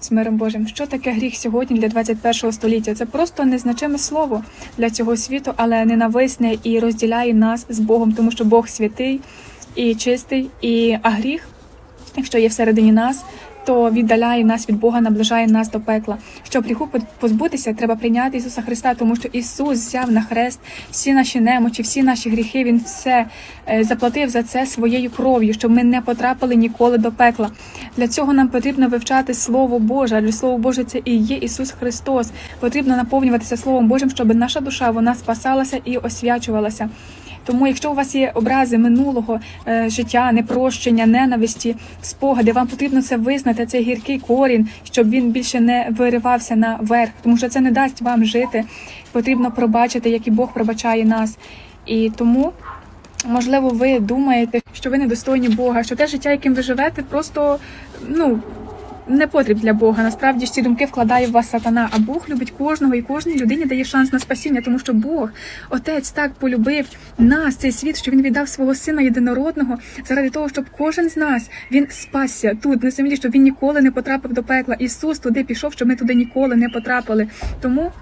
З миром Божим, що таке гріх сьогодні для 21 століття? Це просто незначиме слово для цього світу, але ненависне і розділяє нас з Богом, тому що Бог святий і чистий, і а гріх, якщо є всередині нас, то віддаляє нас від Бога, наближає нас до пекла. Щоб гріху позбутися, треба прийняти Ісуса Христа, тому що Ісус взяв на хрест всі наші немочі, всі наші гріхи. Він все е, заплатив за це своєю кров'ю, щоб ми не потрапили ніколи до пекла. Для цього нам потрібно вивчати Слово Боже, адже Слово Боже це і є Ісус Христос. Потрібно наповнюватися Словом Божим, щоб наша душа вона спасалася і освячувалася. Тому, якщо у вас є образи минулого е, життя, непрощення, ненависті, спогади, вам потрібно це визнати, цей гіркий корінь, щоб він більше не виривався наверх, тому що це не дасть вам жити. Потрібно пробачити, як і Бог пробачає нас. І тому, можливо, ви думаєте, що ви недостойні Бога, що те життя, яким ви живете, просто ну. Не потріб для Бога. Насправді ж ці думки вкладає в вас сатана. А Бог любить кожного і кожній людині дає шанс на спасіння, тому що Бог, Отець, так полюбив нас, цей світ, що він віддав свого сина єдинородного заради того, щоб кожен з нас він спасся тут на землі, щоб він ніколи не потрапив до пекла. Ісус туди пішов, щоб ми туди ніколи не потрапили. Тому.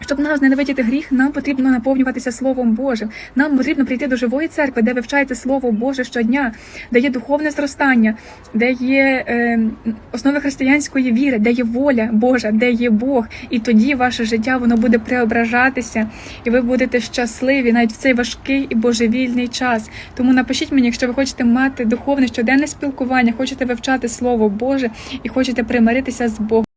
Щоб нас зненавидіти гріх, нам потрібно наповнюватися Словом Божим. Нам потрібно прийти до живої церкви, де вивчається Слово Боже щодня, де є духовне зростання, де є е, основи християнської віри, де є воля Божа, де є Бог. І тоді ваше життя воно буде преображатися, і ви будете щасливі навіть в цей важкий і божевільний час. Тому напишіть мені, якщо ви хочете мати духовне щоденне спілкування, хочете вивчати Слово Боже і хочете примиритися з Богом.